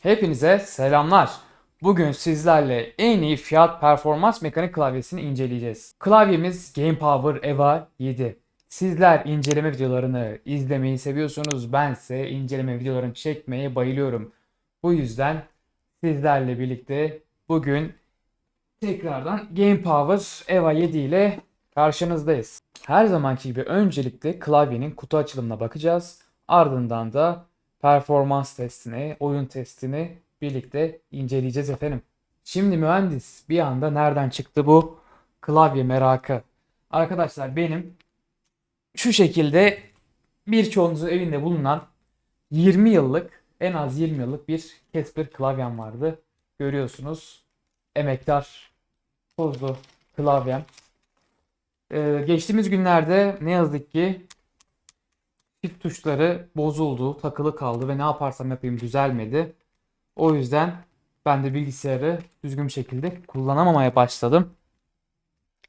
Hepinize selamlar. Bugün sizlerle en iyi fiyat performans mekanik klavyesini inceleyeceğiz. Klavyemiz Game Power EVA 7. Sizler inceleme videolarını izlemeyi seviyorsunuz. Bense inceleme videolarını çekmeye bayılıyorum. Bu yüzden sizlerle birlikte bugün tekrardan Game Power EVA 7 ile karşınızdayız. Her zamanki gibi öncelikle klavyenin kutu açılımına bakacağız. Ardından da performans testini, oyun testini birlikte inceleyeceğiz efendim. Şimdi mühendis bir anda nereden çıktı bu klavye merakı? Arkadaşlar benim şu şekilde birçoğunuzun evinde bulunan 20 yıllık en az 20 yıllık bir Casper klavyem vardı. Görüyorsunuz emektar tozlu klavyem. Ee, geçtiğimiz günlerde ne yazık ki Shift tuşları bozuldu, takılı kaldı ve ne yaparsam yapayım düzelmedi. O yüzden ben de bilgisayarı düzgün bir şekilde kullanamamaya başladım.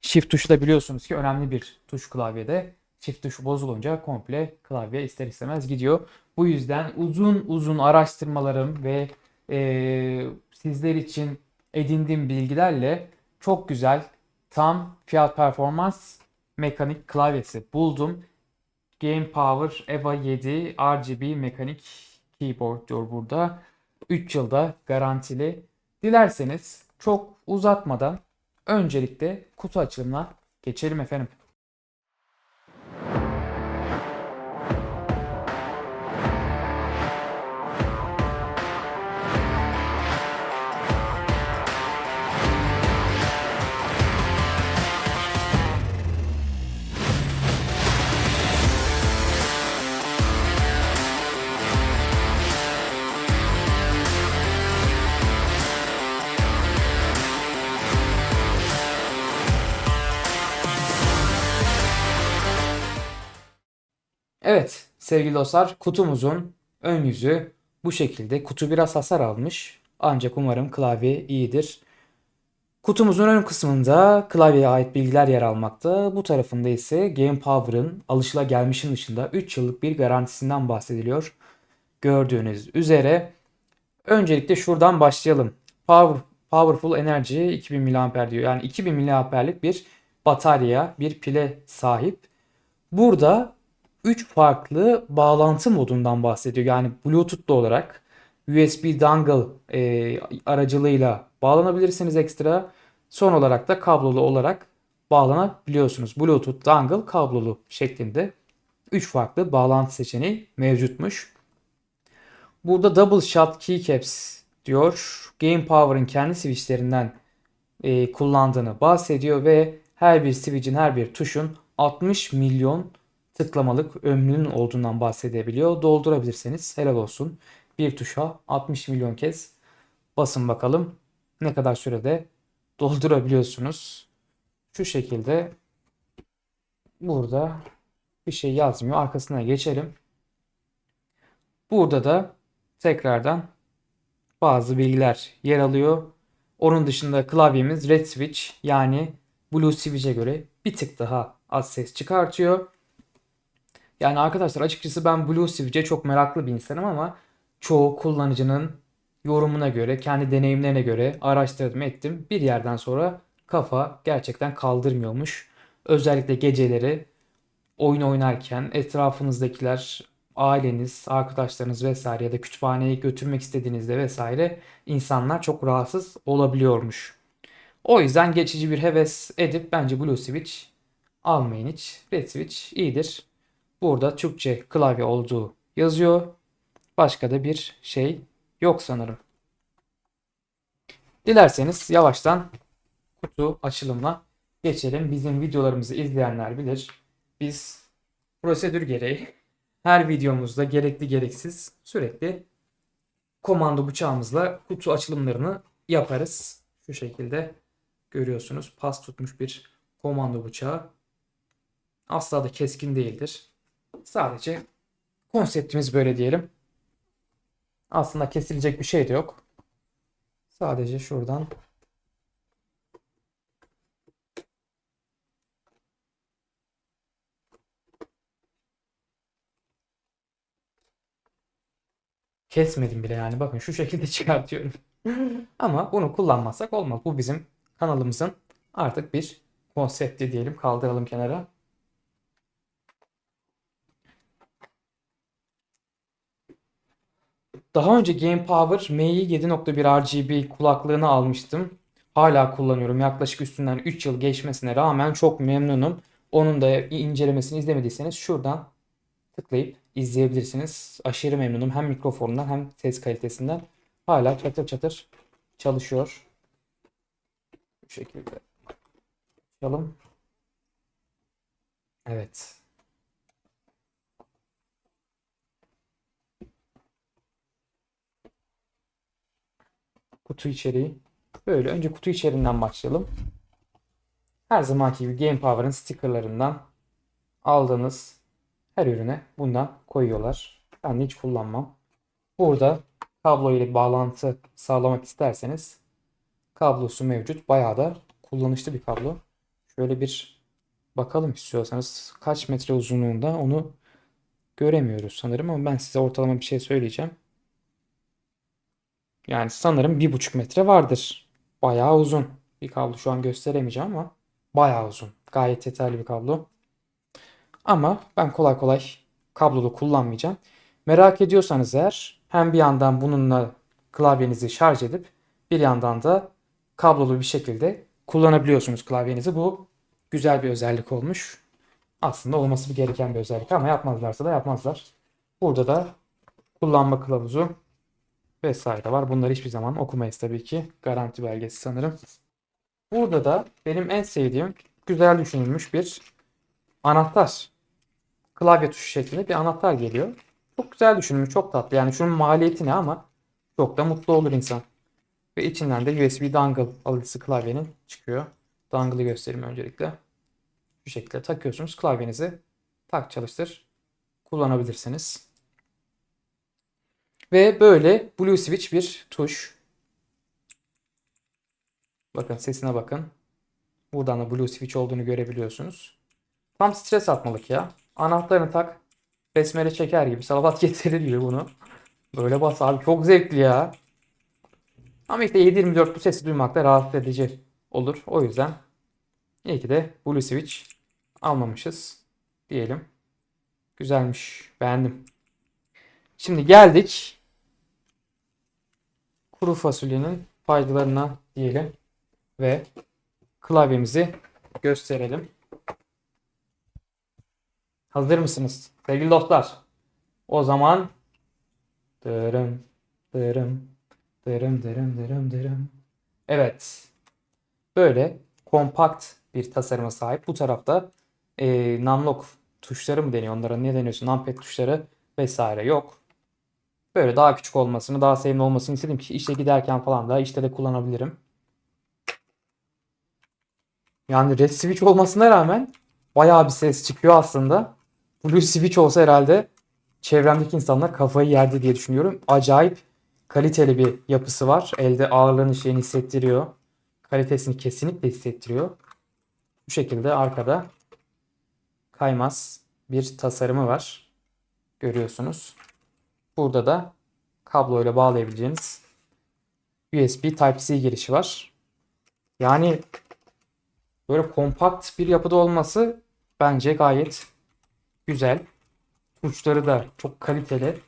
Shift tuşu da biliyorsunuz ki önemli bir tuş klavyede. Shift tuşu bozulunca komple klavye ister istemez gidiyor. Bu yüzden uzun uzun araştırmalarım ve eee, sizler için edindiğim bilgilerle çok güzel tam fiyat performans mekanik klavyesi buldum. Game Power EVA 7 RGB mekanik keyboard diyor burada. 3 yılda garantili. Dilerseniz çok uzatmadan öncelikle kutu açılımına geçelim efendim. Sevgili dostlar kutumuzun ön yüzü bu şekilde. Kutu biraz hasar almış ancak umarım klavye iyidir. Kutumuzun ön kısmında klavyeye ait bilgiler yer almakta. Bu tarafında ise Game Power'ın alışılagelmişin dışında 3 yıllık bir garantisinden bahsediliyor. Gördüğünüz üzere öncelikle şuradan başlayalım. Power, Powerful Energy 2000 mAh diyor. Yani 2000 mAh'lik bir batarya, bir pile sahip. Burada 3 farklı bağlantı modundan bahsediyor. Yani Bluetooth'lu olarak USB dongle e, aracılığıyla bağlanabilirsiniz ekstra. Son olarak da kablolu olarak bağlanabiliyorsunuz. Bluetooth dongle kablolu şeklinde 3 farklı bağlantı seçeneği mevcutmuş. Burada double shot keycaps diyor. Game Power'ın kendi switchlerinden e, kullandığını bahsediyor ve her bir switch'in her bir tuşun 60 milyon tıklamalık ömrünün olduğundan bahsedebiliyor. Doldurabilirseniz helal olsun. Bir tuşa 60 milyon kez basın bakalım ne kadar sürede doldurabiliyorsunuz. Şu şekilde burada bir şey yazmıyor. Arkasına geçelim. Burada da tekrardan bazı bilgiler yer alıyor. Onun dışında klavyemiz Red Switch yani Blue Switch'e göre bir tık daha az ses çıkartıyor. Yani arkadaşlar açıkçası ben Blue Switch'e çok meraklı bir insanım ama çoğu kullanıcının yorumuna göre, kendi deneyimlerine göre araştırdım ettim. Bir yerden sonra kafa gerçekten kaldırmıyormuş. Özellikle geceleri oyun oynarken etrafınızdakiler, aileniz, arkadaşlarınız vesaire ya da kütüphaneye götürmek istediğinizde vesaire insanlar çok rahatsız olabiliyormuş. O yüzden geçici bir heves edip bence Blue Switch almayın hiç. Red Switch iyidir. Burada Türkçe klavye olduğu yazıyor. Başka da bir şey yok sanırım. Dilerseniz yavaştan kutu açılımına geçelim. Bizim videolarımızı izleyenler bilir. Biz prosedür gereği her videomuzda gerekli gereksiz sürekli komando bıçağımızla kutu açılımlarını yaparız. Şu şekilde görüyorsunuz pas tutmuş bir komando bıçağı. Asla da keskin değildir. Sadece konseptimiz böyle diyelim. Aslında kesilecek bir şey de yok. Sadece şuradan Kesmedim bile yani. Bakın şu şekilde çıkartıyorum. Ama bunu kullanmazsak olmaz. Bu bizim kanalımızın artık bir konsepti diyelim. Kaldıralım kenara. Daha önce Game Power MI 7.1 RGB kulaklığını almıştım. Hala kullanıyorum. Yaklaşık üstünden 3 yıl geçmesine rağmen çok memnunum. Onun da incelemesini izlemediyseniz şuradan tıklayıp izleyebilirsiniz. Aşırı memnunum hem mikrofonundan hem ses kalitesinden. Hala çatır çatır çalışıyor. Bu şekilde açalım. Evet. Kutu içeriği. Böyle önce kutu içeriğinden başlayalım. Her zamanki gibi Game Power'ın stickerlarından aldığınız her ürüne bundan koyuyorlar. Ben de hiç kullanmam. Burada kablo ile bağlantı sağlamak isterseniz kablosu mevcut. Bayağı da kullanışlı bir kablo. Şöyle bir bakalım istiyorsanız kaç metre uzunluğunda onu göremiyoruz sanırım ama ben size ortalama bir şey söyleyeceğim. Yani sanırım bir buçuk metre vardır. Bayağı uzun bir kablo. Şu an gösteremeyeceğim ama bayağı uzun. Gayet yeterli bir kablo. Ama ben kolay kolay kablolu kullanmayacağım. Merak ediyorsanız eğer hem bir yandan bununla klavyenizi şarj edip bir yandan da kablolu bir şekilde kullanabiliyorsunuz klavyenizi. Bu güzel bir özellik olmuş. Aslında olması gereken bir özellik ama yapmazlarsa da yapmazlar. Burada da kullanma kılavuzu vesaire var. Bunları hiçbir zaman okumayız tabii ki. Garanti belgesi sanırım. Burada da benim en sevdiğim güzel düşünülmüş bir anahtar. Klavye tuşu şeklinde bir anahtar geliyor. Çok güzel düşünülmüş, çok tatlı. Yani şunun maliyeti ne ama çok da mutlu olur insan. Ve içinden de USB dongle alıcısı klavyenin çıkıyor. Dongle'ı göstereyim öncelikle. Şu şekilde takıyorsunuz klavyenizi. Tak çalıştır. Kullanabilirsiniz. Ve böyle Blue Switch bir tuş. Bakın sesine bakın. Buradan da Blue Switch olduğunu görebiliyorsunuz. Tam stres atmalık ya. Anahtarını tak. Besmele çeker gibi. Salavat getirir gibi bunu. Böyle bas abi. Çok zevkli ya. Ama işte 7.24 bu sesi duymak da rahatsız edici olur. O yüzden iyi ki de Blue Switch almamışız diyelim. Güzelmiş. Beğendim. Şimdi geldik kuru fasulyenin faydalarına diyelim ve klavyemizi gösterelim. Hazır mısınız sevgili dostlar? O zaman dırım dırım dırım dırım dırım dırım. Evet. Böyle kompakt bir tasarıma sahip. Bu tarafta e, numlock tuşları mı deniyor onlara ne deniyorsun numpad tuşları vesaire yok. Böyle daha küçük olmasını, daha sevimli olmasını istedim ki işe giderken falan da işte de kullanabilirim. Yani Red Switch olmasına rağmen bayağı bir ses çıkıyor aslında. Blue Switch olsa herhalde çevremdeki insanlar kafayı yerdi diye düşünüyorum. Acayip kaliteli bir yapısı var. Elde ağırlığını şeyini hissettiriyor. Kalitesini kesinlikle hissettiriyor. Bu şekilde arkada kaymaz bir tasarımı var. Görüyorsunuz. Burada da kabloyla bağlayabileceğiniz USB Type-C girişi var. Yani böyle kompakt bir yapıda olması bence gayet güzel. Uçları da çok kaliteli.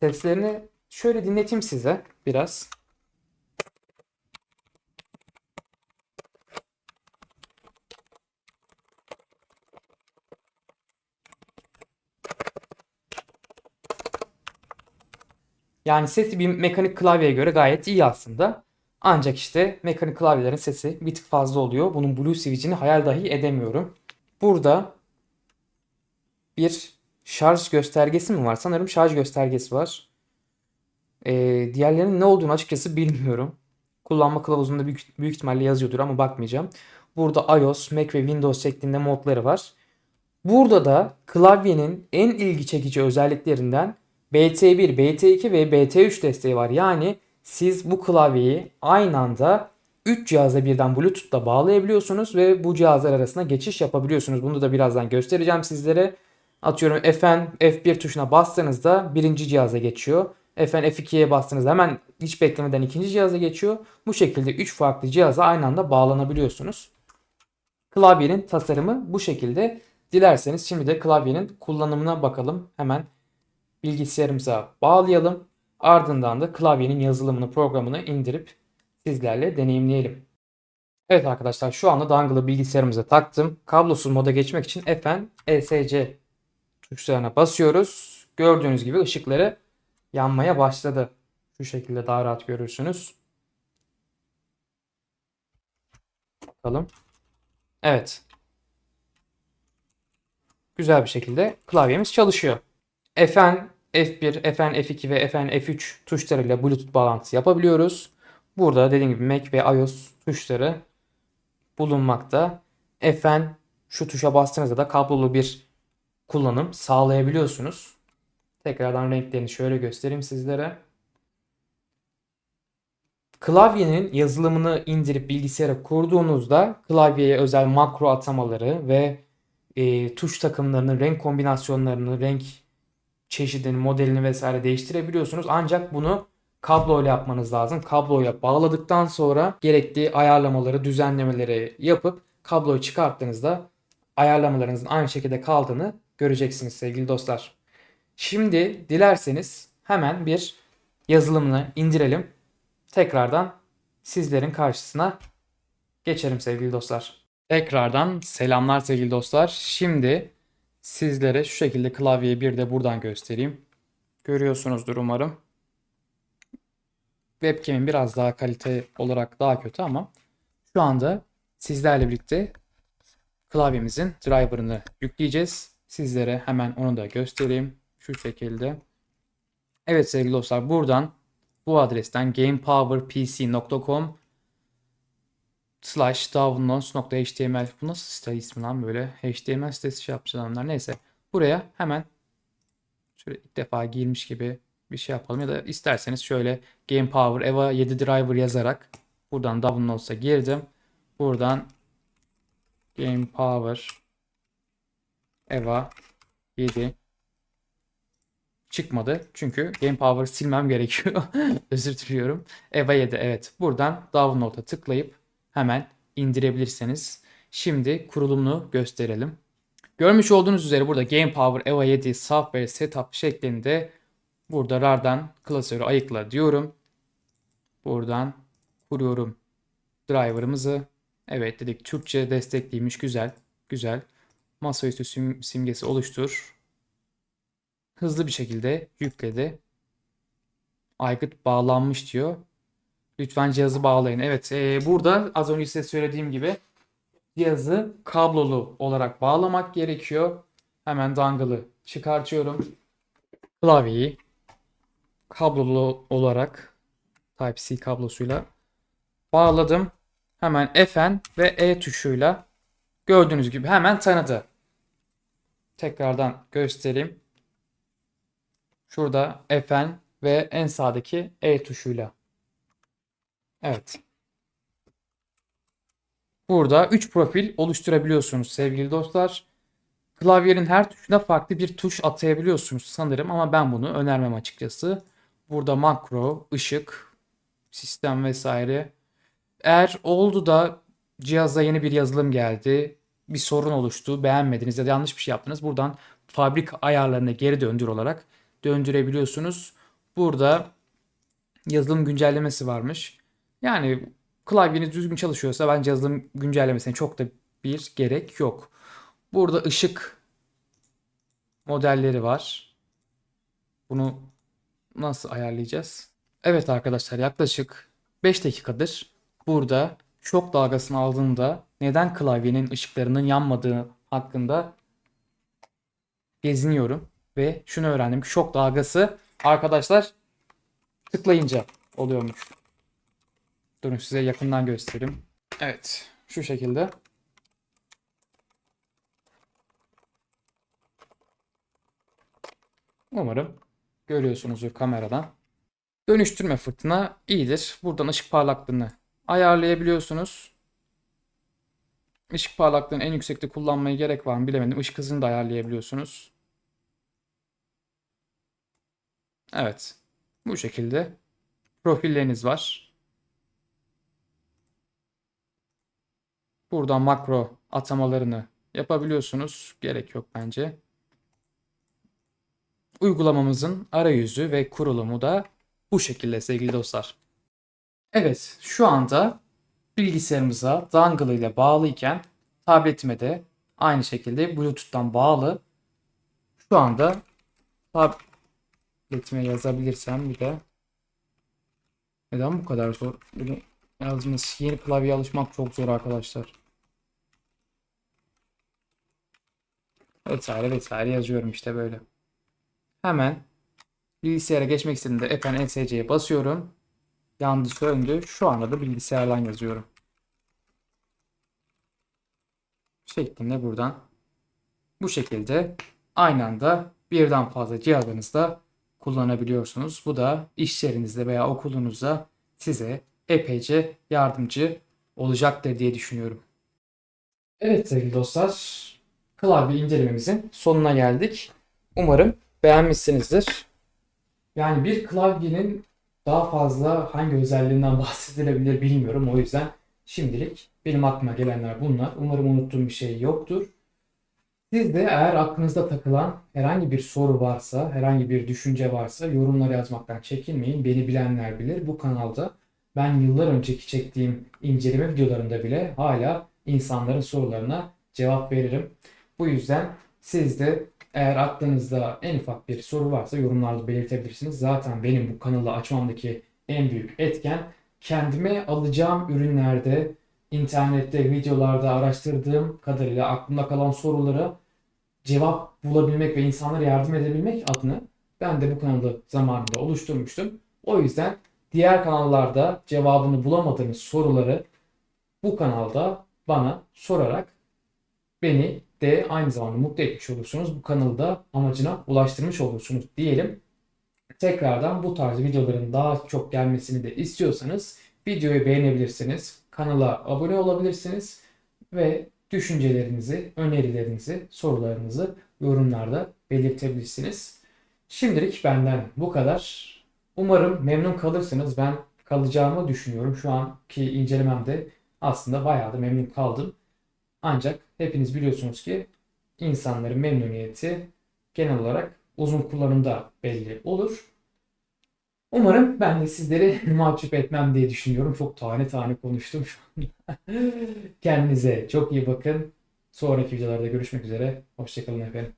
Seslerini şöyle dinleteyim size biraz. Yani sesi bir mekanik klavyeye göre gayet iyi aslında. Ancak işte mekanik klavyelerin sesi bir tık fazla oluyor. Bunun Blue Switch'ini hayal dahi edemiyorum. Burada bir şarj göstergesi mi var? Sanırım şarj göstergesi var. Ee, diğerlerinin ne olduğunu açıkçası bilmiyorum. Kullanma kılavuzunda büyük, büyük ihtimalle yazıyordur ama bakmayacağım. Burada iOS, Mac ve Windows şeklinde modları var. Burada da klavyenin en ilgi çekici özelliklerinden BT1, BT2 ve BT3 desteği var. Yani siz bu klavyeyi aynı anda 3 cihaza birden Bluetooth'ta bağlayabiliyorsunuz ve bu cihazlar arasında geçiş yapabiliyorsunuz. Bunu da birazdan göstereceğim sizlere. Atıyorum Fn, F1 tuşuna bastığınızda birinci cihaza geçiyor. Fn F2'ye bastığınızda hemen hiç beklemeden ikinci cihaza geçiyor. Bu şekilde 3 farklı cihaza aynı anda bağlanabiliyorsunuz. Klavyenin tasarımı bu şekilde. Dilerseniz şimdi de klavyenin kullanımına bakalım. Hemen bilgisayarımıza bağlayalım. Ardından da klavyenin yazılımını, programını indirip sizlerle deneyimleyelim. Evet arkadaşlar şu anda dongle'ı bilgisayarımıza taktım. Kablosuz moda geçmek için Fn ESC tuşlarına basıyoruz. Gördüğünüz gibi ışıkları yanmaya başladı. Şu şekilde daha rahat görürsünüz. Bakalım. Evet. Güzel bir şekilde klavyemiz çalışıyor. Fn F1, Fn F2 ve Fn F3 tuşlarıyla Bluetooth bağlantısı yapabiliyoruz. Burada dediğim gibi Mac ve iOS tuşları bulunmakta. Fn şu tuşa bastığınızda da kablolu bir kullanım sağlayabiliyorsunuz. Tekrardan renklerini şöyle göstereyim sizlere. Klavyenin yazılımını indirip bilgisayara kurduğunuzda klavyeye özel makro atamaları ve e, tuş takımlarını, renk kombinasyonlarını, renk çeşidini, modelini vesaire değiştirebiliyorsunuz. Ancak bunu kabloyla yapmanız lazım. Kabloya bağladıktan sonra gerektiği ayarlamaları, düzenlemeleri yapıp kabloyu çıkarttığınızda ayarlamalarınızın aynı şekilde kaldığını göreceksiniz sevgili dostlar. Şimdi dilerseniz hemen bir yazılımını indirelim. Tekrardan sizlerin karşısına geçelim sevgili dostlar. Tekrardan selamlar sevgili dostlar. Şimdi sizlere şu şekilde klavyeyi bir de buradan göstereyim. Görüyorsunuzdur umarım. Webcam'in biraz daha kalite olarak daha kötü ama şu anda sizlerle birlikte klavyemizin driver'ını yükleyeceğiz. Sizlere hemen onu da göstereyim. Şu şekilde. Evet sevgili dostlar buradan bu adresten gamepowerpc.com slash downloads.html bu nasıl site ismi lan böyle HTML sitesi şey yapacağız onlar neyse buraya hemen şöyle ilk defa girmiş gibi bir şey yapalım ya da isterseniz şöyle Game Power Eva 7 driver yazarak buradan downloads'a girdim buradan Game Power Eva 7 çıkmadı. Çünkü Game Power silmem gerekiyor. Özür diliyorum. Eva 7 evet. Buradan download'a tıklayıp hemen indirebilirsiniz. Şimdi kurulumunu gösterelim. Görmüş olduğunuz üzere burada Game Power Eva 7 Software Setup şeklinde burada RAR'dan klasörü ayıkla diyorum. Buradan kuruyorum driver'ımızı. Evet dedik Türkçe destekliymiş güzel. Güzel. Masaüstü sim simgesi oluştur. Hızlı bir şekilde yükledi. Aygıt bağlanmış diyor. Lütfen cihazı bağlayın. Evet e, burada az önce size söylediğim gibi cihazı kablolu olarak bağlamak gerekiyor. Hemen dongle'ı çıkartıyorum. Klavyeyi kablolu olarak Type-C kablosuyla bağladım. Hemen Fn ve E tuşuyla gördüğünüz gibi hemen tanıdı. Tekrardan göstereyim. Şurada Fn ve en sağdaki E tuşuyla. Evet. Burada 3 profil oluşturabiliyorsunuz sevgili dostlar. Klavyenin her tuşuna farklı bir tuş atayabiliyorsunuz sanırım ama ben bunu önermem açıkçası. Burada makro, ışık, sistem vesaire. Eğer oldu da cihaza yeni bir yazılım geldi, bir sorun oluştu, beğenmediniz ya da yanlış bir şey yaptınız. Buradan fabrika ayarlarına geri döndür olarak döndürebiliyorsunuz. Burada yazılım güncellemesi varmış. Yani klavyeniz düzgün çalışıyorsa bence yazılım güncellemesine çok da bir gerek yok. Burada ışık modelleri var. Bunu nasıl ayarlayacağız? Evet arkadaşlar yaklaşık 5 dakikadır burada şok dalgasını aldığında neden klavyenin ışıklarının yanmadığı hakkında geziniyorum. Ve şunu öğrendim ki şok dalgası arkadaşlar tıklayınca oluyormuş. Durun size yakından göstereyim. Evet şu şekilde. Umarım görüyorsunuzdur kameradan. Dönüştürme fırtına iyidir. Buradan ışık parlaklığını ayarlayabiliyorsunuz. Işık parlaklığını en yüksekte kullanmaya gerek var mı bilemedim. Işık hızını da ayarlayabiliyorsunuz. Evet. Bu şekilde profilleriniz var. Buradan makro atamalarını yapabiliyorsunuz. Gerek yok bence. Uygulamamızın arayüzü ve kurulumu da bu şekilde sevgili dostlar. Evet, şu anda bilgisayarımıza dongle ile bağlıyken tabletime de aynı şekilde Bluetooth'tan bağlı. Şu anda tabletime yazabilirsem bir de neden bu kadar zor? Yazması yeni klavyeye alışmak çok zor arkadaşlar. Vesaire vesaire yazıyorum işte böyle. Hemen bilgisayara geçmek istediğimde FNSC'ye basıyorum. Yandı söndü. Şu anda da bilgisayardan yazıyorum. Şeklinde buradan. Bu şekilde aynı anda birden fazla cihazınızda kullanabiliyorsunuz. Bu da iş yerinizde veya okulunuzda size epeyce yardımcı olacaktır diye düşünüyorum. Evet sevgili dostlar, klavye incelememizin sonuna geldik. Umarım beğenmişsinizdir. Yani bir klavyenin daha fazla hangi özelliğinden bahsedilebilir bilmiyorum. O yüzden şimdilik benim aklıma gelenler bunlar. Umarım unuttuğum bir şey yoktur. Siz de eğer aklınızda takılan herhangi bir soru varsa, herhangi bir düşünce varsa yorumlara yazmaktan çekinmeyin. Beni bilenler bilir. Bu kanalda ben yıllar önceki çektiğim inceleme videolarında bile hala insanların sorularına cevap veririm. Bu yüzden siz de eğer aklınızda en ufak bir soru varsa yorumlarda belirtebilirsiniz. Zaten benim bu kanalı açmamdaki en büyük etken kendime alacağım ürünlerde, internette, videolarda araştırdığım kadarıyla aklımda kalan sorulara cevap bulabilmek ve insanlara yardım edebilmek adına ben de bu kanalı zamanında oluşturmuştum. O yüzden diğer kanallarda cevabını bulamadığınız soruları bu kanalda bana sorarak beni de aynı zamanda mutlu etmiş olursunuz. Bu kanalı da amacına ulaştırmış olursunuz diyelim. Tekrardan bu tarz videoların daha çok gelmesini de istiyorsanız videoyu beğenebilirsiniz. Kanala abone olabilirsiniz ve düşüncelerinizi, önerilerinizi, sorularınızı yorumlarda belirtebilirsiniz. Şimdilik benden bu kadar. Umarım memnun kalırsınız. Ben kalacağımı düşünüyorum. Şu anki incelememde aslında bayağı da memnun kaldım. Ancak hepiniz biliyorsunuz ki insanların memnuniyeti genel olarak uzun kullanımda belli olur. Umarım ben de sizleri mahcup etmem diye düşünüyorum. Çok tane tane konuştum şu anda. Kendinize çok iyi bakın. Sonraki videolarda görüşmek üzere. Hoşçakalın efendim.